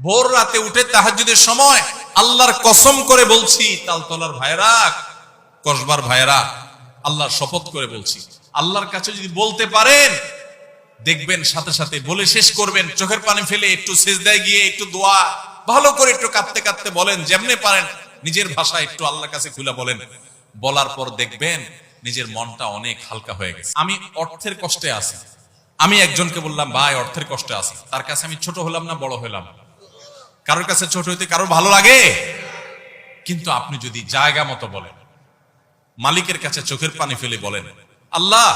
ভোর রাতে উঠে তাহাজ্জুদের সময় আল্লাহর কসম করে বলছি, তালতলার ভাইরা কসবার ভাইরা আল্লাহর শপথ করে বলছি, আল্লাহর কাছে যদি বলতে পারেন, দেখবেন সাথে সাথে বলে শেষ করবেন, চোখের পানি ফেলে একটু সেজদায় গিয়ে একটু দোয়া, ভালো করে একটু কাঁদতে কাঁদতে বলেন, যেমনে পারেন, নিজের ভাষা একটু আল্লাহর কাছে খুলে বলেন। বলার পর দেখবেন নিজের মনটা অনেক হালকা হয়ে গেছে। আমি অর্থের কষ্টে আছি। আমি একজনকে বললাম, ভাই, অর্থের কষ্টে আছি। তার কাছে আমি ছোট হলাম না, বড় হলাম? কারোর কাছে ছোট হইতে কারোর ভালো লাগে? কিন্তু আপনি যদি জায়গা মতো বলেন, মালিকের কাছে চোখের পানি ফেলে বলেন, আল্লাহ,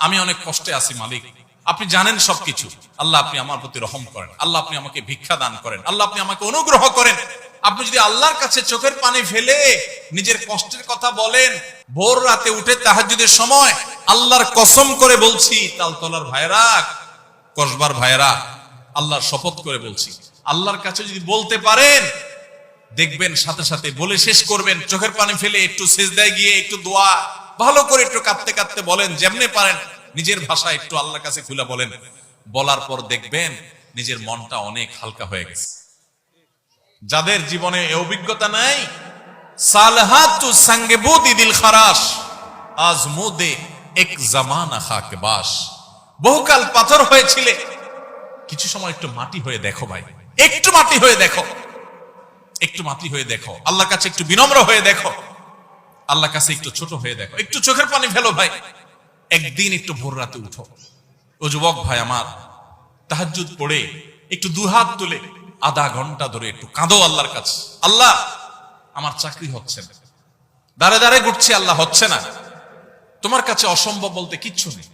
আমি অনেক কষ্টে আছি মালিক। আপনি জানেন সবকিছু। আল্লাহ আপনি আমার প্রতি রহম করেন। আল্লাহ আপনি আমাকে ভিক্ষা দান করেন। আল্লাহ আপনি আমাকে অনুগ্রহ করেন। আপনি যদি আল্লাহর কাছে চোখের পানি ফেলে নিজের কষ্টের কথা বলেন, ভোর রাতে উঠে তাহাজ্জুদের সময় আল্লাহর কসম করে বলছি, তালতলার ভাইরা কসবার ভাইরা আল্লাহর শপথ করে বলছি আল্লাহর কাছে যদি বলতে পারেন, দেখবেন সাথে সাথে বলে শেষ করবেন, চোখের পানি ফেলে একটু সেজদায় গিয়ে একটু দোয়া, ভালো করে একটু কাঁদতে কাঁদতে বলেন, যেমনে পারেন, নিজের ভাষা একটু আল্লাহর কাছে খুলে বলেন। বলার পর দেখবেন নিজের মনটা অনেক হালকা হয়ে গেছে। যাদের জীবনে অভিজ্ঞতা নাই, সালহাতু সঙ্গে বুদি দিল খারাস আজ মুদে এক জামানা খাকে বাস। বহুকাল পাথর হয়েছিলে, কিছু সময় একটু মাটি হয়ে দেখো ভাই। একটু মাটি হয়ে দেখো। একটু মাটি হয়ে দেখো। আল্লাহর কাছে একটু বিনম্র হয়ে দেখো। আল্লাহর কাছে একটু ছোট হয়ে দেখো। একটু চোখের পানি ফেলো ভাই। একদিন একটু ভোর রাতে উঠো। ও যুবক ভাই আমার, তাহাজ্জুদ পড়ে একটু দুহাত তুলে আধা ঘণ্টা ধরে একটু কাঁদো আল্লাহর কাছে। আল্লাহ, আমার চাকরি হচ্ছে না। দাঁড়ে দাঁড়ে ঘুরছি, আল্লাহ হচ্ছে না। তোমার কাছে অসম্ভব বলতে কিচ্ছু নেই।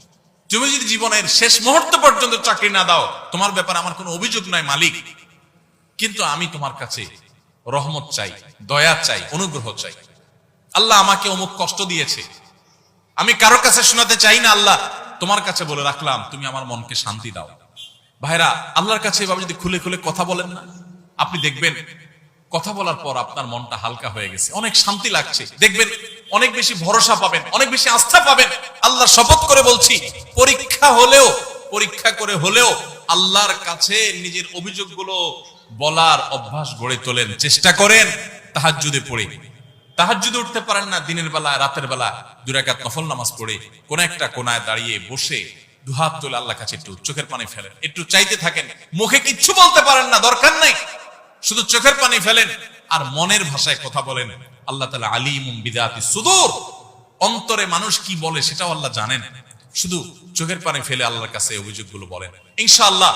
তুমি যদি জীবনের শেষ মুহূর্ত পর্যন্ত চাকরি না দাও, তোমার ব্যাপারে আমার কোনো অভিযোগ নাই, মালিক। কিন্তু আমি তোমার কাছে রহমত চাই, দয়া চাই, অনুগ্রহ চাই। আল্লাহ আমাকে অমুক কষ্ট দিয়েছে। আমি কারোর কাছে শোনাতে চাই না, আল্লাহ। তোমার কাছে বলে রাখলাম, তুমি আমার মনকে শান্তি দাও। ভাইরা, আল্লাহর কাছে এভাবে যদি খুলে খুলে কথা বলেন না, আপনি দেখবেন কথা বলার পর আপনার মনটা হালকা হয়ে গেছে। অনেক শান্তি লাগছে। দেখবেন অনেক বেশি ভরসা পাবেন, অনেক বেশি আস্থা পাবেন। আল্লাহ শপথ করে বলছি, পরীক্ষা হলেও, পরীক্ষা করে হলেও আল্লাহর কাছে নিজের অভিযোগগুলো বলার অভ্যাস গড়ে তোলেন। চেষ্টা করেন তাহাজ্জুদে পড়ে। তাহাজ্জুদে উঠতে পারেন না, দিনের বেলা রাতের বেলা দুরাকাত নফল নামাজ পড়ে, কোন একটা কোনায় দাঁড়িয়ে বসে দুহাত তুলে আল্লাহ কাছে একটু চোখের পানি ফেলেন। একটু চাইতে থাকেন, মুখে কিচ্ছু বলতে পারেন না, দরকার নাই। শুধু চোখের পানি ফেলেন আর মনের ভাষায় কথা বলেন। আল্লাহ তালা আলিম বিদাতি সুদূর। অন্তরে মানুষ কি বলে সেটাও আল্লাহ জানেন। শুধু চোখের পানি ফেলে আল্লাহর কাছে অভিযোগগুলো বলেন। ইনশাআল্লাহ